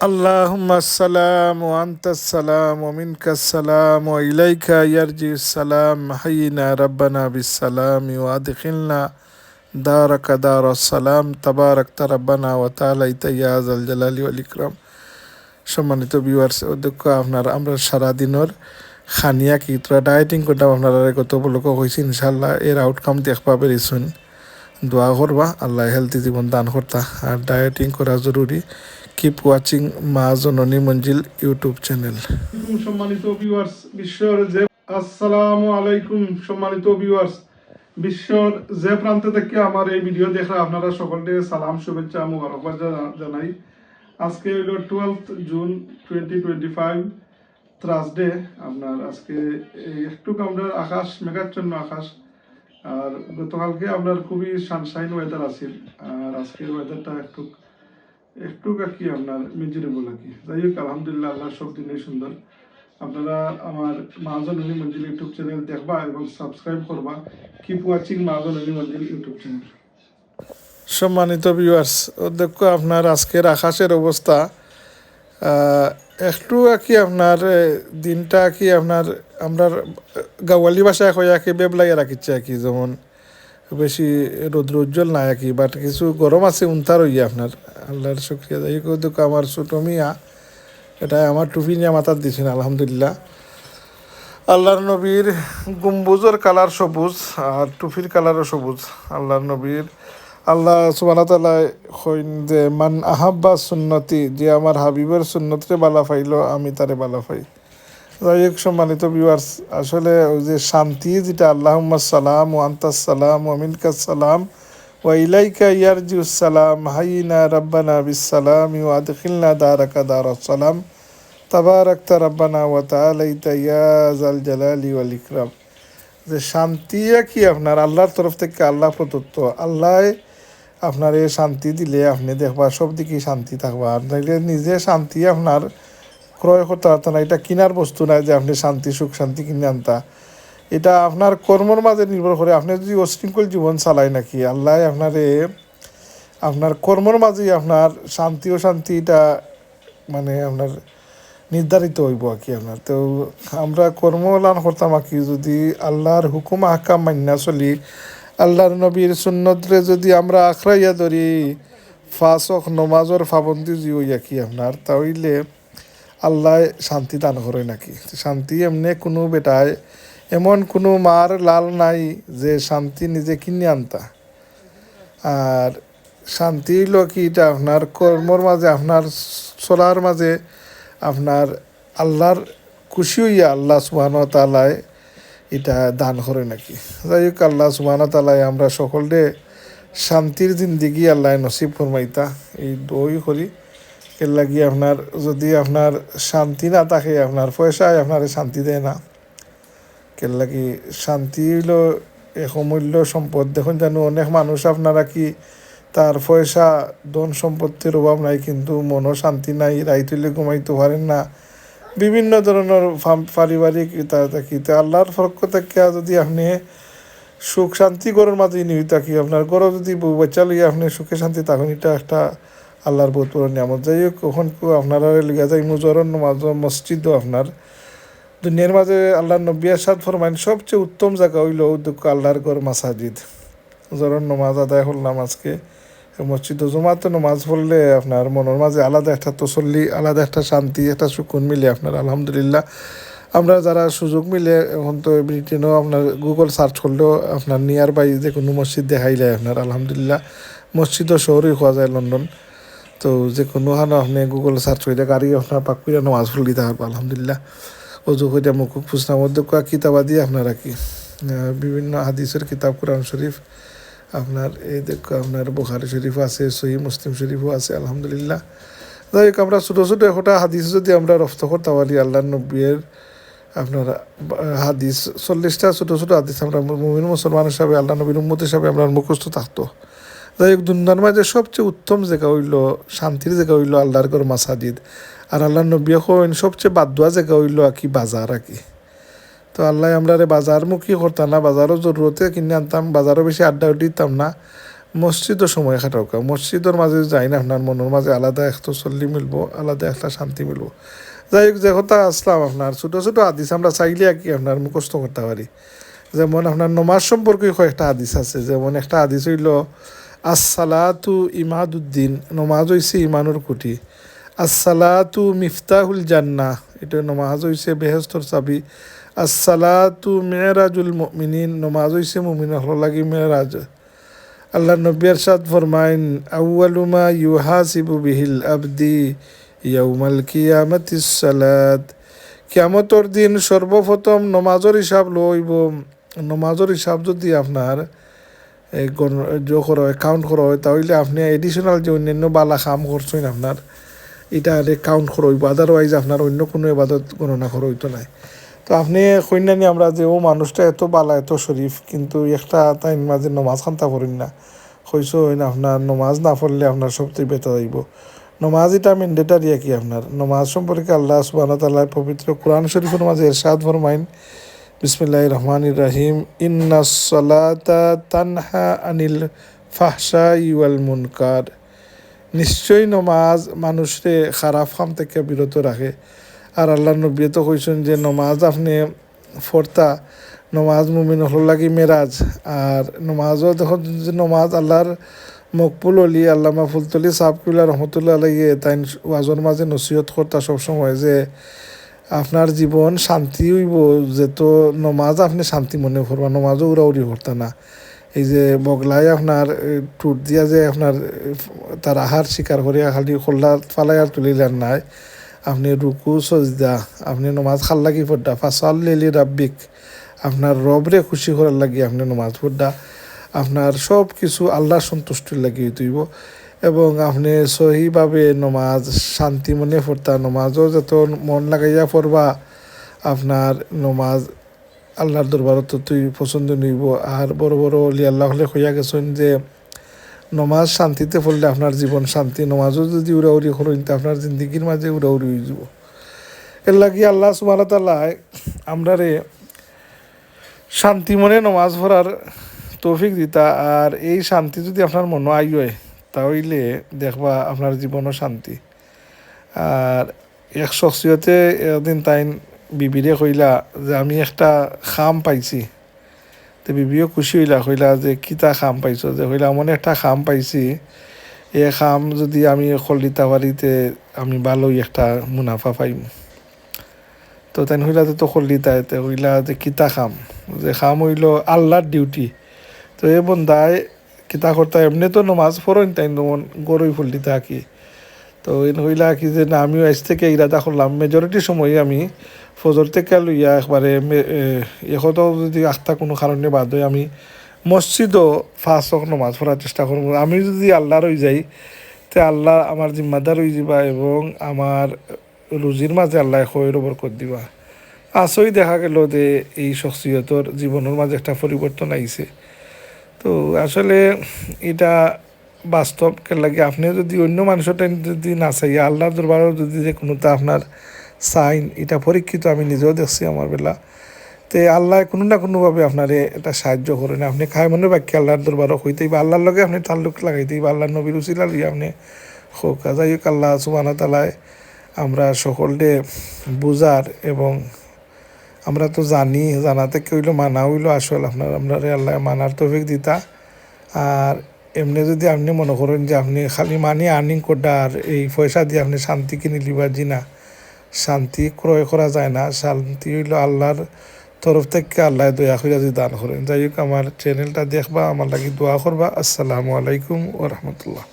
اللهم السلام وأنت السلام ومنك السلام وإليك يرجع السلام حينا ربنا بالسلام وأدخلنا دارك دار السلام تبارك ربنا وتعالى يا ذا الجلال والإكرام সম্মানিত ভিউয়ার্স অধ্যক্ষ আপনার আমরা সারাদিনের খানিয়া কি তোরা ডায়েটিং করতাম আপনারা কত উপলক্ষ হয়েছে ইনশাল্লাহ এর আউটকাম দেখবা পেরেছুন দোয়া করবা আল্লাহ হেলদি জীবন দান করতা আর ডায়েটিং করা জরুরি Keep watching Ma Janani Manzil YouTube channel সম্মানিত ভিউয়ার্স বিশ্বর যে আসসালামু আলাইকুম, সম্মানিত ভিউয়ার্স বিশ্বর যে প্রান্ত থেকে আমার এই ভিডিও দেখা আপনারা সকলকে সালাম, শুভেচ্ছা, মুবারকবাদ জানাই। আজকে হইল twelfth June twenty twenty five Thursday আপনার আজকে একটু আমরা আকাশ, মেঘাচ্ছন্ন আকাশ। আর গতকালকে আপনার খুবই সানশাইন ওয়েদার আছিল। আর আজকের ওয়েদারটা একটু একটু কি আপনার মিজিরেবল আর কি? যাই হোক, আলহামদুলিল্লাহ আল্লাহ সব দিনই সুন্দর। আপনারা আমার মাহাজন অলি মঞ্জিল ইউটিউব চ্যানেল দেখবা এবং সাবস্ক্রাইব করবা। Keep watching Mahajan Oli Manzil YouTube channel. সম্মানিত ভিউয়ার্স অধ্যক্ষ, আপনার আজকের আকাশের অবস্থা একটু আর কি আপনার দিনটা কি আপনার, আমরা গাওয়ালি ভাষায় হয়ে কি বেবলাইয়া রাখিচ্ছে আর কি? যেমন বেশি রৌদ্র উজ্জ্বল নাই আর কি বাট কিছু গরম আছে, উন্তার হইয়া আপনার। আল্লাহর শুক্রিয়া হোক অধ্যক্ষ আমার ছোটো মিয়া এটা আমার টুপি নিয়ে মাথার দিছেন আলহামদুলিল্লাহ। আল্লাহর নবীর গম্বুজের কালার সবুজ আর টুপির কালারও সবুজ। আল্লাহর নবীর, আল্লাহ সুবাহতাল্লাহ হইন যে, মান আহাব্বা সুন্নতি যে আমার হাবিবের সুন্নতরে বালা পাইল, আমি তারে বালা পাই। যাই হোক, সম্মানিত ভিউয়ার্স আসলে ওই যে শান্তি, যেটা আল্লাহ সালাম ও আন্তাসালাম ওমিনকা সালাম ওয়া ইলাইকা ইয়ারজিউসালাম হাইনা রাব্বানা বিসালাম ইউ আদখিলনা দারাকা দারাসালাম তাবারাকতা রাব্বানা ওয়া তাআলাইতা ইয়া জাল জালালি ওয়াল ইকরাম। যে শান্তি কি আপনার আল্লাহর তরফ থেকে আল্লাহ প্রদত্ত। আল্লাহ আপনার এই শান্তি দিলে আপনি দেখবা সব দিকেই শান্তি থাকবা। নাইলে নিজে শান্তি আপনার ক্রয় করতে পারতেন না। এটা কিনার বস্তু নাই যে আপনি শান্তি, সুখ শান্তি কিনে আনতা। এটা আপনার কর্মর মাঝে নির্ভর করে। আপনি যদি অশৃঙ্খল জীবন চালাই নাকি, আল্লাহ আপনার আপনার কর্মর মাঝেই আপনার শান্তি ও শান্তি এটা মানে আপনার নির্ধারিত হইব আর কি আপনার। তো আমরা কর্মলান করতাম আর কি, যদি আল্লাহর হুকুম, আহকাম মান্না চলি, আল্লাহর নবীর সুন্নতরে যদি আমরা আখড়াইয়া ধরি, ফাঁসক নমাজর ফাবন্দি জি হইয়া কি আপনার তাহলে আল্লাহ শান্তি দান করে নাকি। শান্তি এমনি কোনো বেটায় এমন কোনো মার লাল নাই যে শান্তি নিজে কিনে আনতা। আর শান্তি হইল কি এটা আপনার কর্মর মাঝে, আপনার চলার মাঝে, আপনার আল্লাহর খুশি হইয়া আল্লাহ সুবাহন তালায় এটা দান করে নাকি। যাই হোক আল্লাহ সুবাহন তালায় আমরা সকলে শান্তির জিন্দিগি আল্লাহ নসিব ফরমাইতা। এই দই করি। এর লাগি আপনার যদি আপনার শান্তি না থাকে, আপনার পয়সায় আপনার শান্তি দেয় না। কের লাগি শান্তি হইল এক সম্পদ। দেখুন জানো অনেক মানুষ আপনারা কি তার পয়সা, ধন সম্পত্তির অভাব নাই, কিন্তু মনও শান্তি নাই, রাইত হইলে ঘুমাইতে পারেন না। বিভিন্ন ধরনের পারিবারিক ইতা থাকি। তা আল্লাহর ফরক থেকে যদি আপনি সুখ শান্তি গড়ের মাঝে নিয়ে থাকি, আপনার গড় যদি বাচ্চা লইয়া আপনি সুখে শান্তি, তখন এটা একটা আল্লাহর বহুত বড় নিয়ামত। যাই হোক, কখন আপনারা লিগা যাই নমাজ, মসজিদও আপনার দুনিয়ার মাঝে আল্লাহর নবী আসাদ ফরমাইন, সবচেয়ে উত্তম জায়গা হইল উদ্যোগ আল্লাহর ঘর মাসাজিদ। জরন নমাজ আদায় করলাম আজকে মসজিদ জমাতে নমাজ পড়লে আপনার মনের মাঝে আলাদা একটা তসল্লি, আলাদা একটা শান্তি, একটা সুকুন মিলে আপনার, আলহামদুলিল্লাহ। আমরা যারা সুযোগ মিলে এখন তো ব্রিটেনও আপনার গুগল সার্চ করলেও আপনার নিয়ার বাই যে কোনো মসজিদ দেখাই যায় আপনার, আলহামদুলিল্লাহ। মসজিদও শহরেই হওয়া যায় লন্ডন। তো যে কোনো হানো আপনি গুগল সার্চ করে গাড়ি আপনার পাক করে নামাজ পড়লি থাকব আলহামদুলিল্লাহ। অজু করে মুখ ফুসনা মধ্যে কয়েক কিতাবাদি আপনারা কি? বিভিন্ন হাদিসের কিতাব, কোরআন শরীফ আপনার, এই দেখো আপনার বুখারি শরীফ আছে সহি মুসলিম শরীফও আছে, আলহামদুলিল্লাহ। যাই হোক, আমরা ছোটো ছোটো একটা হাদিস যদি আমরা রফত করতে পারি আল্লাহ নব্বইয়ের আপনার হাদিস, চল্লিশটা ছোটো ছোটো হাদিস আমরা মুমিন মুসলমান হিসাবে আল্লাহ নবীর উম্মত হিসাবে আমরা মুখস্থ থাকতো। যাই হোক, দুনিয়ার মাঝে সবচেয়ে উত্তম জায়গা হইল, শান্তির জায়গা হইল আল্লাহর ঘর মাসাজিদ। আর আল্লাহ নবী হইন সবচেয়ে বাদ দেওয়া জায়গা হইল আর কি বাজার আর কি। তো আল্লাহ আমরা রে বাজার মুখী করতাম না, বাজারও জরুরতে কিনে আনতাম, বাজারও বেশি আড্ডা দিতাম না। মসজিদও সময় কাটাওকা মসজিদের মাঝে যাই না, আপনার মনের মাঝে আলাদা একটা চল্লি মিলবো, আলাদা একটা শান্তি মিলবো। যাই হোক, যে কথা আসলাম আপনার, ছোটো ছোটো হাদিস আমরা চাইলে আর কি আপনার মুখস্থ করতে পারি। যেমন আপনার নমাজ সম্পর্কে কয়েকটা হাদিস আছে, যেমন একটা হাদিস হইল, আসসালাতু ইমাদুদ্দিন নমাজ হইছে ইমানুর কুটি। আসসালাতু মিফতাহুল জান্না এটা নমাজ হইছে বেহেস্তর চাবি। আসসালাতু মেয়েরাজুল মিনিন নমাজ হইছে মুমিন লাগি মেয়েরাজ আল্লাহ নবী আরশাদ ফরমাইন আউয়ালুমা ইউহাসিবু বিহিল আবদি ইয়াউমাল কিয়ামাতিস সালাত। কিয়ামতর দিন সর্বপ্রথম নমাজর হিসাব লইব। নমাজর হিসাব যদি আপনার জো করা হয় কাউন্ট করা হয়, তাহলে আপনি এডিশনাল যে অন্যান্য বালা কাম করছেন আপনার এটা আরে কাউন্ট করা হইব আদারওয়াইজ আপনার অন্য কোনো এবাদত গণনা করা হইতো নাই। তো আপনি কন্যানি আমরা যে, ও মানুষটা এত বালা, এত শরীফ কিন্তু একটা তাই মাঝে নমাজ খান্তা করেন না। কইস না আপনার নমাজ না পড়লে আপনার সবচেয়ে বেতা যাইব নমাজ এটা ম্যান্ডেটারি কি আপনার নমাজ সম্পর্কে আল্লাহ সুবাহ তাল্লাহ পবিত্র কোরআন শরীফের মাঝে এরশাদ ফরমাইন বিসমিল্লাহ রহমান রাহিম। ইন্না সলাতা তানহা আনিল ফাহসা ইউয়াল মুনকার। নিশ্চয়ই নমাজ মানুষরে খারাপ কাম থেকে বিরত রাখে। আর আল্লাহ নবী তো কইছেন যে, নমাজ আপনি ফর্তা, নমাজ মুমিন হল লাগি মেরাজ। আর নমাজও দেখুন যে, নমাজ আল্লাহর মকবুল অলি আল্লামা ফুলতলি সাবকুল্লা রহমতুল্লাহ আলাইয়ে তাই ওয়াজর মাঝে নসিহত করতা সবসময় যে, আপনার জীবন শান্তি হইব, যে তো নমাজ আপনি শান্তি মনে করবা, নমাজও উড়াউড়ি করতা না। এই যে বগলাই আপনার টুট দিয়া যে আপনার তার আহার শিকার করিয়া খালি খোল্লা ফালাই আর তুলিলেন নাই। আপনি রুকু, সজদা, আপনি নমাজ খাল লাগি পড়া ফাসাল লিলি রাব্বিক। আপনার রবরে খুশি করার লাগি আপনি নমাজ পড়া আপনার সব কিছু আল্লাহর সন্তুষ্টির লাগি তুইব এবং আপনি সহিভাবে নমাজ শান্তি মনে পড়তা, নমাজও যত মন লাগাইয়া পড়বা, আপনার নমাজ আল্লাহর দরবারত তুই পছন্দ নিব। আর বড় বড় অলি আল্লাহ হলে হইয়া গেছেন যে, নমাজ শান্তিতে পড়লে আপনার জীবন শান্তি, নমাজও যদি উড়াউড়ি করেন তা আপনার জিন্দগির মাঝে উড়াউড়ি হয়ে যাব। এর লাগি আল্লাহ সুবাহ তাল্লাহ আমরা রে শান্তি মনে নমাজ পড়ার তৌফিক দিতা, আর এই শান্তি যদি আপনার মনে আই তাহলে দেখবা আপনার জীবনও শান্তি। আর এক শখসিয়তে একদিন তাই বিবিরে কইলা যে আমি একটা খাম পাইছি। তো বিবিও খুশি হইলা, কইলা যে কিতা খাম পাইছো? যে কইলা এমন একটা খাম পাইছি। এ খাম যদি আমি খলিতা বাড়িতে আমি ভালোই একটা মুনাফা পাইম। তো তাই হইলা তো খলিতা এতে হইলা যে কিতা খাম? যে খাম হইল আল্লাহর ডিউটি তো এ বন্ধায় কিতা করতা এমনি তো নমাজ পড়েন তাই গরুই ফুলটি থাকি তো হইলা কি যে, না, আমিও আজ থেকে ইরাদা করলাম। মেজরিটি সময় আমি ফজর থেকে লইয়া একবারে এখতো যদি আখতা কোনো কারণে বাদ হয়, আমি মসজিদও ফাঁস হোক নমাজ পড়ার চেষ্টা করব। আমি যদি আল্লাহর হয়ে যাই, তে আল্লাহ আমার জিম্মাদার হয়ে যাবা এবং আমার রুজির মাঝে আল্লাহ খয়ের বরকত দিবা। আসই দেখা গেল যে এই শখসিয়তর জীবনের মাঝে একটা পরিবর্তন আইছে। তো আসলে এটা বাস্তব লাগে, আপনি যদি অন্য মানুষের টাইম যদি না চাই, আল্লাহর দরবারও যদি যে কোনোটা আপনার সাইন, এটা পরীক্ষিত, আমি নিজেও দেখছি আমার বেলা। তে আল্লাহ কোনো না কোনোভাবে আপনারে এটা সাহায্য করেন আপনি খাই মনে বাক্য আল্লাহর দরবারও হইতেই বা আল্লাহর লগে আপনি তাল্লুক লাগাইতেই বা আল্লাহ নবীর উচিলা লিয়ে আপনি হোক যাই হোক আল্লাহ সুবানা তালায় আমরা সকলকে বুঝার এবং আমরা তো জানি, জানাতে কেউ হইল, মানা হইল, আসল আপনার আমরা আল্লাহ মানার তৌফিক দিতা। আর এমনি যদি আপনি মনে করেন যে আপনি খালি মানি আর্নিং করডা আর এই পয়সা দিয়ে আপনি শান্তি কিনে লিবার জি না শান্তি ক্রয় করা যায় না। শান্তি হইল আল্লাহর তরফ থেকে আল্লাহ দয়া করে যদি দান করেন। যাই হোক, আমার চ্যানেলটা দেখবা, আমার লাগে দোয়া করবা। আসসালামু আলাইকুম ও রহমতুল্লাহ।